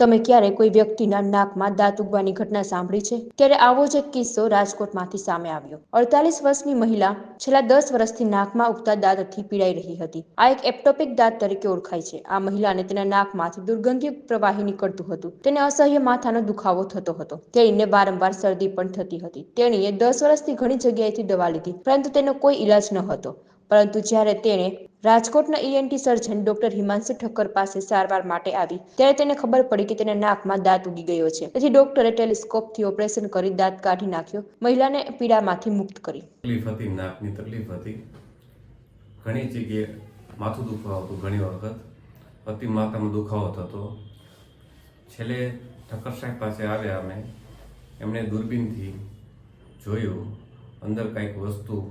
તમે ક્યારે કોઈ વ્યક્તિના નાકમાં દાંત ઉગવાની ઘટના સાંભળી છે? ત્યારે આવો જ એક કિસ્સો રાજકોટમાંથી સામે આવ્યો. અડતાલીસ વર્ષની મહિલા છેલ્લા દસ વર્ષથી નાકમાં ઉગતા દાંતથી પીડાઈ રહી હતી. આ એક એપ્ટોપિક દાંત તરીકે ઓળખાય છે. આ મહિલાને તેના નાકમાંથી દુર્ગંધયુક્ત પ્રવાહી નીકળતું હતું. તેને અસહ્ય માથાનો દુખાવો થતો હતો. તેણીને વારંવાર શરદી પણ થતી હતી. તેણીએ દસ વર્ષથી ઘણી જગ્યાએથી દવા લીધી, પરંતુ તેનો કોઈ ઈલાજ ન હતો પરંતુ જ્યારે તેણે રાજકોટના ENT surgeon doctor Himanshu Thakkar પાસે સારવાર માટે આવી. ત્યારે તેને ખબર પડી કે તેના નાકમાં દાંત ઉગી ગયો છે. તેથી ડોક્ટરે ટેલિસ્કોપથી ઓપરેશન કરી દાંત કાઢી નાખ્યો. મહિલાને પીડામાંથી મુક્ત કરી. તકલીફ હતી, નાકની તકલીફ હતી. ઘણી જગ્યાએ માથું દુખાવ હતું, ઘણી વખત. અતિ માથામાં દુખાવો થતો. છેલ્લે ઠક્કર સાહેબ પાસે આવ્યા અમે. એમણે દૂરબીનથી જોયું, અંદર કંઈક વસ્તુ,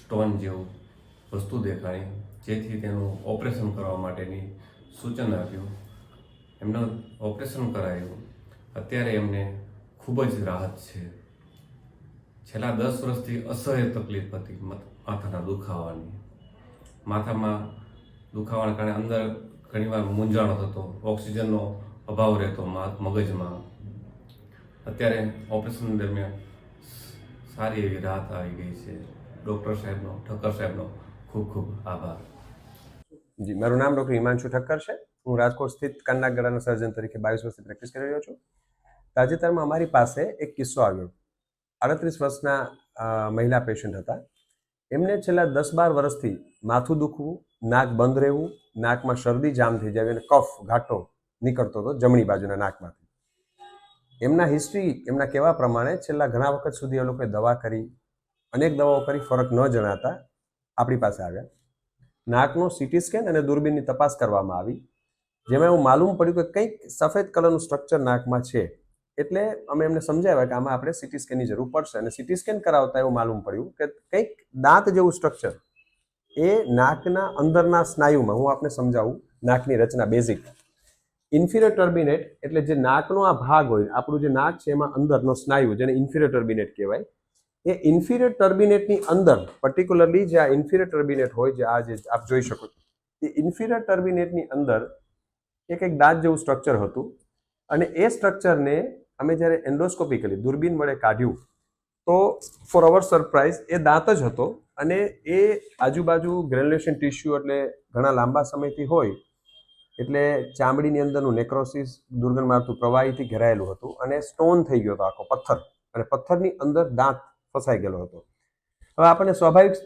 સ્ટોન જેવું. વસ્તુ દેખાણી જેથી તેનું ઓપરેશન કરવા માટેની સૂચન આપ્યું. એમનું ઓપરેશન કરાયું. અત્યારે એમને ખૂબ જ રાહત છે. છેલ્લા દસ વર્ષથી અસહ્ય તકલીફ હતી માથાના દુખાવાની. માથામાં દુખાવાના કારણે અંદર ઘણીવાર મૂંઝાણો થતો, ઓક્સિજનનો અભાવ રહેતો મગજમાં. અત્યારે ઓપરેશન દરમિયાન સારી એવી રાહત આવી ગઈ છે. ડૉક્ટર સાહેબનો, ઠક્કર સાહેબનો ખૂબ ખૂબ આભાર. જી, મારું નામ ડૉક્ટર હિમાંશુ ઠક્કર છે. હું રાજકોટ સ્થિત કાનના ગળાના સર્જન તરીકે બાવીસ વર્ષથી પ્રેક્ટિસ કરી રહ્યો છું. તાજેતરમાં અમારી પાસે એક કિસ્સો આવ્યો. આડત્રીસ વર્ષના મહિલા પેશન્ટ હતા. એમને છેલ્લા દસ બાર વર્ષથી માથું દુખવું, નાક બંધ રહેવું, નાકમાં શરદી, જામ થઈ જાય અને કફ, ઘાટો નીકળતો હતો જમણી બાજુના નાકમાંથી. એમના હિસ્ટ્રી એમના કહેવા પ્રમાણે છેલ્લા ઘણા વખત સુધી એ લોકોએ દવા કરી, અનેક દવાઓ કરી, ફરક ન જણાતા આપણી પાસે આવ્યા નાકનો સીટી સ્કેન અને દૂરબીનની તપાસ કરવામાં આવી, જેમાં એવું માલુમ પડ્યું કે કંઈક સફેદ કલરનું સ્ટ્રક્ચર નાકમાં છે. એટલે અમે એમને સમજાવ્યા કે આમાં આપણે સીટી સ્કેનની જરૂર પડશે અને સીટી સ્કેન કરાવતા એવું માલુમ પડ્યું કે કંઈક દાંત જેવું સ્ટ્રક્ચર એ નાકના અંદરના સ્નાયુમાં, હું આપને સમજાવું, નાકની રચના બેઝિક ઇન્ફિરિયર ટર્બિનેટ એટલે જે નાકનો આ ભાગ હોય, આપણું જે નાક છે એમાં અંદરનો સ્નાયુ, જેને ઇન્ફિરિયર ટર્બિનેટ કહેવાય એ ઇન્ફિરિયર ટર્બિનેટની અંદર પર્ટિક્યુલરલી જે આ ઇન્ફિરિયર ટર્બિનેટ હોય જે આ જે આપ જોઈ શકો એ ઇન્ફિરિયર ટર્બિનેટની અંદર એક એક દાંત જેવું સ્ટ્રક્ચર હતું અને એ સ્ટ્રક્ચરને અમે જ્યારે એન્ડોસ્કોપી કરી દૂરબીન વડે કાઢ્યું, તો ફોર અવર સરપ્રાઇઝ એ દાંત જ હતો અને એ આજુબાજુ ગ્રેન્યુલેશન ટિશ્યુ એટલે ઘણા લાંબા સમયથી હોય, એટલે ચામડીની અંદરનું નેક્રોસિસ દુર્ગંધ મારતું પ્રવાહીથી ઘેરાયેલું હતું અને સ્ટોન થઈ ગયો હતો આખો પથ્થર, અને પથ્થરની અંદર દાંત ફસાઈ ગયેલો હતો. હવે આપણને સ્વાભાવિક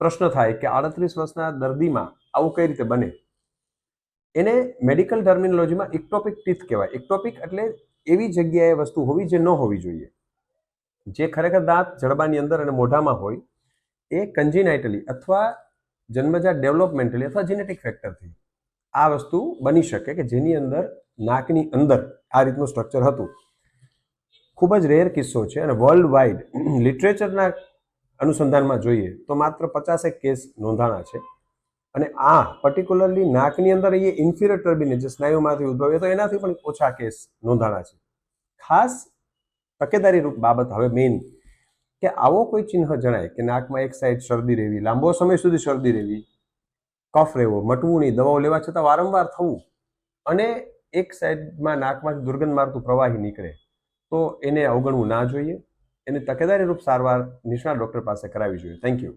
પ્રશ્ન થાય કે આડત્રીસ વર્ષના દર્દીમાં આવું કઈ રીતે બને? એને મેડિકલ ટર્મિનોલોજીમાં ઇક્ટોપિક ટીથ કહેવાય. ઇક્ટોપિક એટલે એવી જગ્યાએ વસ્તુ હોવી જે ન હોવી જોઈએ. જે ખરેખર દાંત જડબાની અંદર અને મોઢામાં હોય, એ કન્જીનાઇટલી અથવા જન્મજાત ડેવલપમેન્ટલી અથવા જીનેટિક ફેક્ટરથી આ વસ્તુ બની શકે કે જેની અંદર નાકની અંદર આ રીતનું સ્ટ્રક્ચર હતું. ખૂબ જ રેર કિસ્સો છે અને વર્લ્ડ વાઇડ લિટરેચરના અનુસંધાનમાં જોઈએ તો માત્ર પચાસેક કેસ નોંધાણા છે. અને આ પર્ટિક્યુલરલી નાકની અંદર એ ઇન્ફિરિયર ટર્બિને જે સ્નાયુમાંથી ઉદ્ભવે તો એનાથી પણ ઓછા કેસ નોંધાણા છે. ખાસ તકેદારી રૂપ બાબત હવે મેઇન કે આવો કોઈ ચિહ્ન જણાય કે નાકમાં એક સાઈડ શરદી રહેવી, લાંબો સમય સુધી શરદી રહેવી, કફ રહેવો, મટવું નહીં, દવાઓ લેવા છતાં વારંવાર થવું અને એક સાઈડમાં નાકમાંથી દુર્ગંધ મારતું પ્રવાહી નીકળે તો એને અવગણવું ના જોઈએ. એને તકેદારી રૂપ સારવાર નિષ્ણાત ડૉક્ટર પાસે કરાવવી જોઈએ. Thank you